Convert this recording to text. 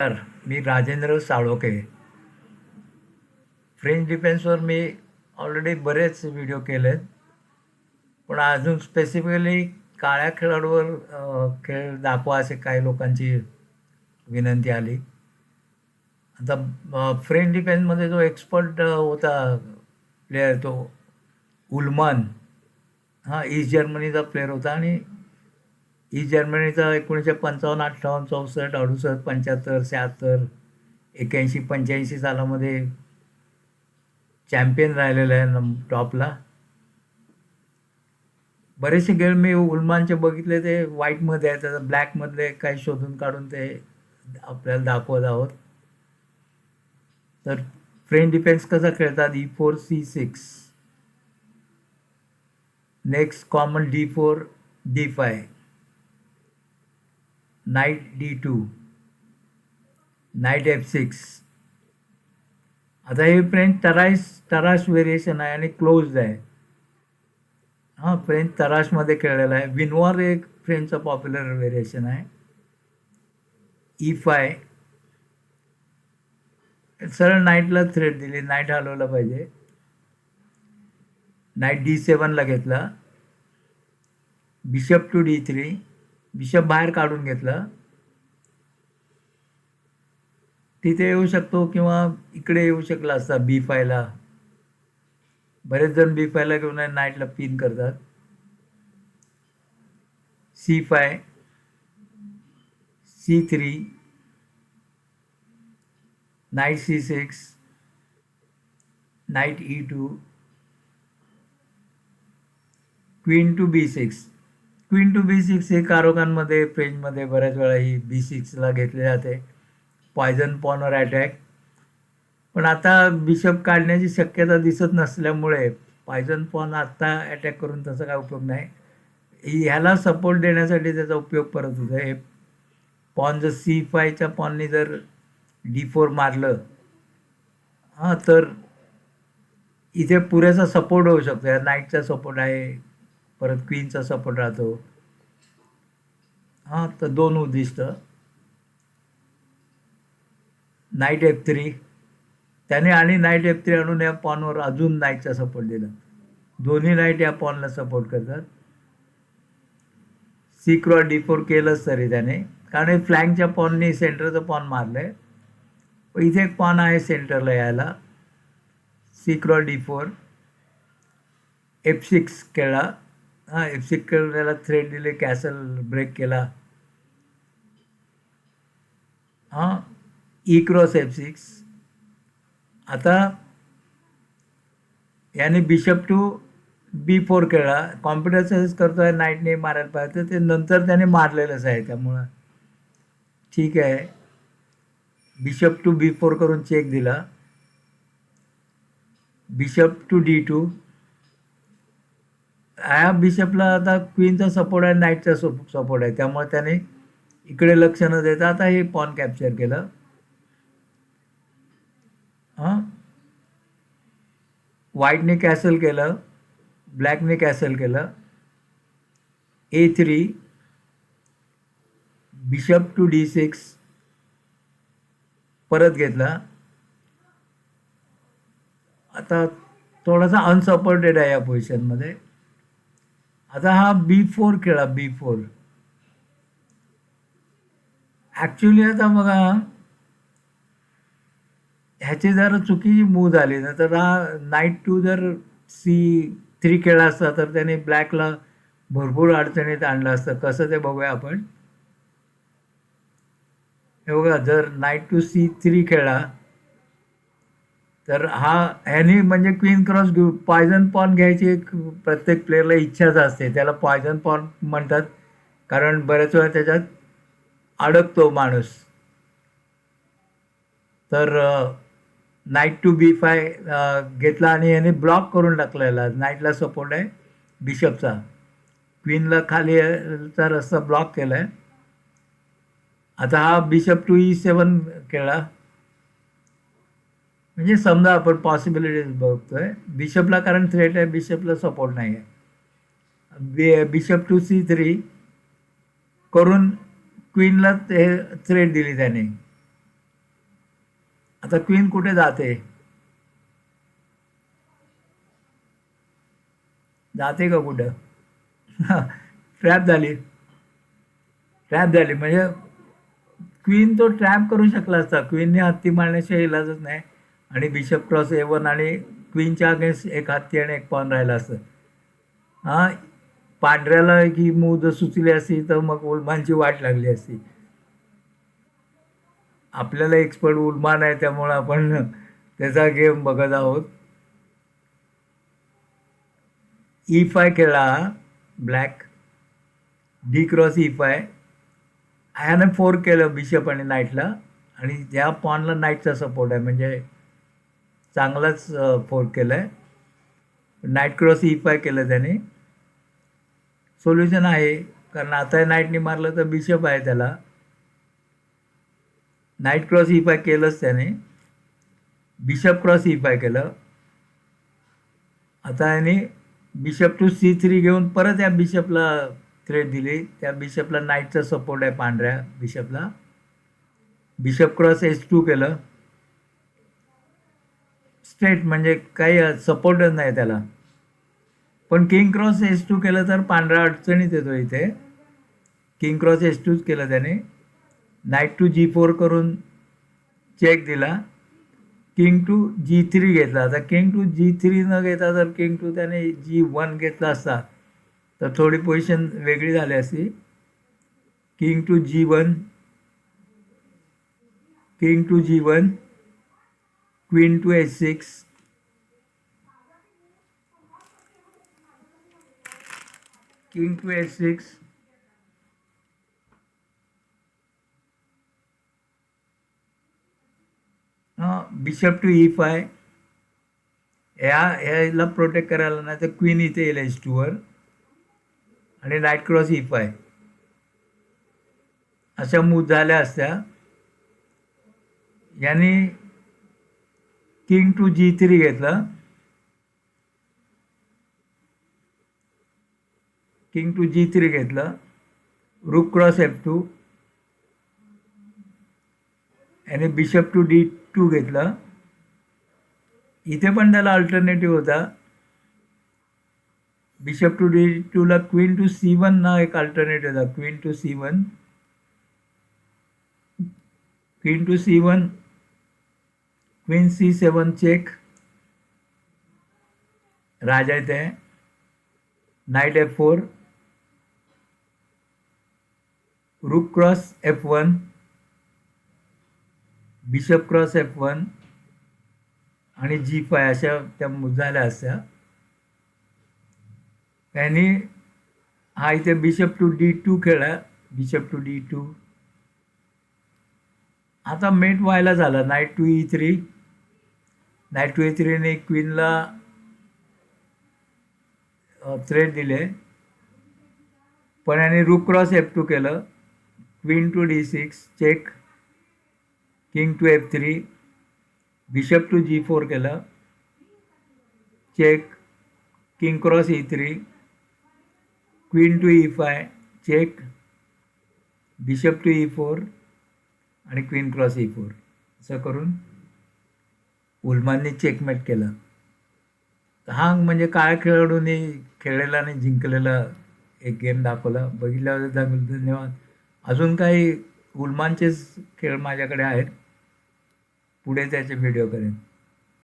तर मी राजेंद्र साळोके. फ्रेंच डिफेन्सवर मी ऑलरेडी बरेच व्हिडिओ केले आहेत पण अजून स्पेसिफिकली काळ्या खेळाडूवर खेळ दाखवा असे काही लोकांची विनंती आली. आता फ्रेंच डिफेन्समध्ये जो एक्सपर्ट होता प्लेयर तो उलमान. हा ईस्ट जर्मनीचा प्लेअर होता आणि ही जर्मनीचा एकोणीसशे पंचावन्न अठ्ठावन्न चौसष्ट अडुसष्ट पंच्याहत्तर शहात्तर एक्याऐंशी पंच्याऐंशी सालामध्ये चॅम्पियन राहिलेला आहे नम टॉपला. बरेचसे गेम मी उलमानचे बघितले ते व्हाईटमध्ये आहे त्याचा ब्लॅकमधले काही शोधून काढून ते आपल्याला दाखवत आहोत. तर फ्रेंच डिफेन्स कसा खेळतात? E four C six. Next common D four D five. Knight D two knight F six. आता हे फ्रेंच तराश तराश व्हेरिएशन आहे आणि क्लोज आहे. हां फ्रेंच तराशमध्ये खेळलेला आहे. विनवॉर एक फ्रेंचचं पॉप्युलर व्हेरिएशन आहे. E ई फाय सरळ नाईटला थ्रेड दिली. नाईट हलवलं पाहिजे. नाईट डी सेवनला घेतला. Bishop to D three bishop बाहेर काढून घेतलं. तिथे येऊ शकतो किंवा इकडे येऊ शकला असता बी फायला बरेच जण बी फायला घेऊन नाईटला पिन करतात. C five C three knight C six knight E two queen to B six queen to B six हे कारोकांमध्ये फ्रेंचमध्ये बऱ्याच वेळा ही बी सिक्सला घेतले जाते. पॉयझन पॉनर अटॅक पण आता बिशप काढण्याची शक्यता दिसत नसल्यामुळे पॉयझन पॉन आत्ता अटॅक करून तसा काय उपयोग नाही. ह्याला सपोर्ट देण्यासाठी त्याचा उपयोग परत होतो. हे पॉन जर सी फायच्या पॉननी जर डी फोर मारलं हां तर इथे पुरेसा सपोर्ट होऊ शकतो. या नाईटचा सपोर्ट आहे. परत क्वीनचा सपोर्ट राहतो. हां तर दोन उद्दिष्ट. नाईट एफ थ्री त्याने आणि नाईट एफ थ्री आणून या पॉनवर अजून नाईटचा सपोर्ट दिला. दोन्ही नाईट या पॉनला सपोर्ट करतात. सिक्रॉ डी फोर केलंच तरी त्याने. कारण फ्लँकच्या पॉननी सेंटरचं पॉन मारलं आहे पण इथे एक पॉन आहे सेंटरला यायला. सिक्रॉ डी फोर एफ सिक्स खेळला हां एफ सिक्स त्याला थ्रेड दिले कॅसल ब्रेक केला. हां ई क्रॉस एफ सिक्स आता याने बिशप टू बी फोर केला कॉम्प्युटर करतो आहे नाईटने मारायला पाहिजे. तर ते नंतर त्याने मारलेलंच आहे त्यामुळं. ठीक आहे. बिशप टू बी फोर करून चेक दिला. बिशप टू डी टू ह्या बिशपला आता क्वीनचा सपोर्ट आहे नाईटचा सपोर्ट आहे. त्यामुळे त्याने इकडे लक्ष न देता आता हे पॉन कॅप्चर केलं. हां? व्हाईटने कॅसल केलं ब्लॅकने कॅसल केलं. A three bishop to D six परत घेतला. आता थोडासा अनसपोर्टेड आहे या पोझिशनमध्ये आता हा बी फोर खेळा बी फोर ॲक्च्युली आता बघा ह्याची जर चुकीची मूव झाली ना तर हा नाईट टू जर सी थ्री खेळला असता तर त्याने ब्लॅकला भरपूर अडचणीत आणलं असतं. कसं ते बघूया आपण. हे बघा जर नाईट टू सी थ्री खेळला तर हा ह्यानी म्हणजे क्वीन क्रॉस घेऊ पॉयझन पॉन घ्यायची एक प्रत्येक प्लेअरला इच्छाच असते. त्याला पॉयझन पॉन म्हणतात. कारण बऱ्याच वेळा त्याच्यात अडकतो माणूस. तर नाईट टू बी फाय घेतला आणि याने ब्लॉक करून टाकलेला. नाईटला सपोर्ट आहे. बिशपचा क्वीनला खालीचा रस्ता ब्लॉक केला आहे आता हा बिशप टू ई सेवन केला म्हणजे समजा आपण पॉसिबिलिटीज बघतोय बिशपला कारण थ्रेट आहे बिशपला सपोर्ट नाही आहे. बिशप टू सी थ्री करून क्वीनला हे थ्रेट दिली त्याने. आता क्वीन कुठे जाते? जाते का कुठं? ट्रॅप झाली. ट्रॅप झाली. म्हणजे क्वीन तो ट्रॅप करू शकला असता. क्वीनने हत्ती मारण्याशिवाय इलाजच नाही. आणि बिशप क्रॉस ए वन आणि क्वीनच्या अगेन्स्ट एक हत्ती आणि एक पॉन राहिला असतं. हां पांढऱ्याला ही मूव जर सुचली असती तर मग उलमानची वाट लागली असती. आपल्याला एक्सपर्ट उलमान आहे त्यामुळं आपण त्याचा गेम बघत आहोत. ई फाय खेळला black D cross E five ह्यानं फोर केलं बिशप आणि नाईटला आणि त्या पॉनला नाईटचा सपोर्ट आहे म्हणजे चांगलाच फोर केलं आहे नाईट क्रॉस ई फाय केलं त्याने. सोल्युशन आहे कारण आता नाईटने मारलं तर बिशप आहे त्याला. नाईट क्रॉस ई फाय केलंच त्याने. बिशप क्रॉस ई फाय केलं. आता याने बिशप टू सी थ्री घेऊन परत या बिशपला थ्रेड दिली. त्या बिशपला नाईटचा सपोर्ट आहे पांढऱ्या बिशपला. बिशप क्रॉस एस टू केलं. स्ट्रेट म्हणजे काही सपोर्टच नाही त्याला. पण किंग क्रॉस एस टू केलं तर पांढरा अडचणीत येतो इथे. किंग क्रॉस एस टूच केलं त्याने. नाईट टू जी फोर करून चेक दिला. किंग टू जी थ्री घेतला. आता किंग टू जी थ्री न घेता जर किंग टू त्याने जी वन घेतला असता तर थोडी पोझिशन वेगळी झाली असती. King to G one. King to G one. Queen to H six king to H six bishop to E five ह्या ह्याला प्रोटेक्ट करायला नाही तर क्वीन इथे येईल एच टूवर आणि नाईट क्रॉस ई फाय अशा मूव झाल्या असत्या. यांनी किंग टू जी थ्री घेतलं. किंग टू जी थ्री घेतलं. Rook cross F two. याने बिशप टू डी टू घेतलं. इथे पण त्याला अल्टरनेटिव्ह होता. बिशप टू डी टूला क्वीन टू सी वन ना एक अल्टरनेटिव्ह होता. Queen to C one queen to C one queen C seven check राजा येते knight F four rook cross F one bishop cross F one आणि G five अशा त्या झाल्या असत्या. त्यांनी हा इथे बिशप टू डी टू खेळला बिशप टू डी टू. आता मेट व्हायला झाला. Knight to E three. Knight to A थ्रीने क्वीनला थ्रेड दिले. पण याने रूक क्रॉस एफ टू केलं. Queen to D six check king to F three bishop to G four केलं. Check king cross E three queen to E five check bishop to E four आणि queen cross E four असं करून उलमांनी checkmate केलं. हांग म्हणजे काय खेळाडूंनी खेळलेला आणि जिंकलेला एक गेम दाखवला. बघितल्याबद्दल धन्यवाद. अजून काही उलमानचेच खेळ माझ्याकडे आहेत. पुढे त्याचे व्हिडिओ करेन.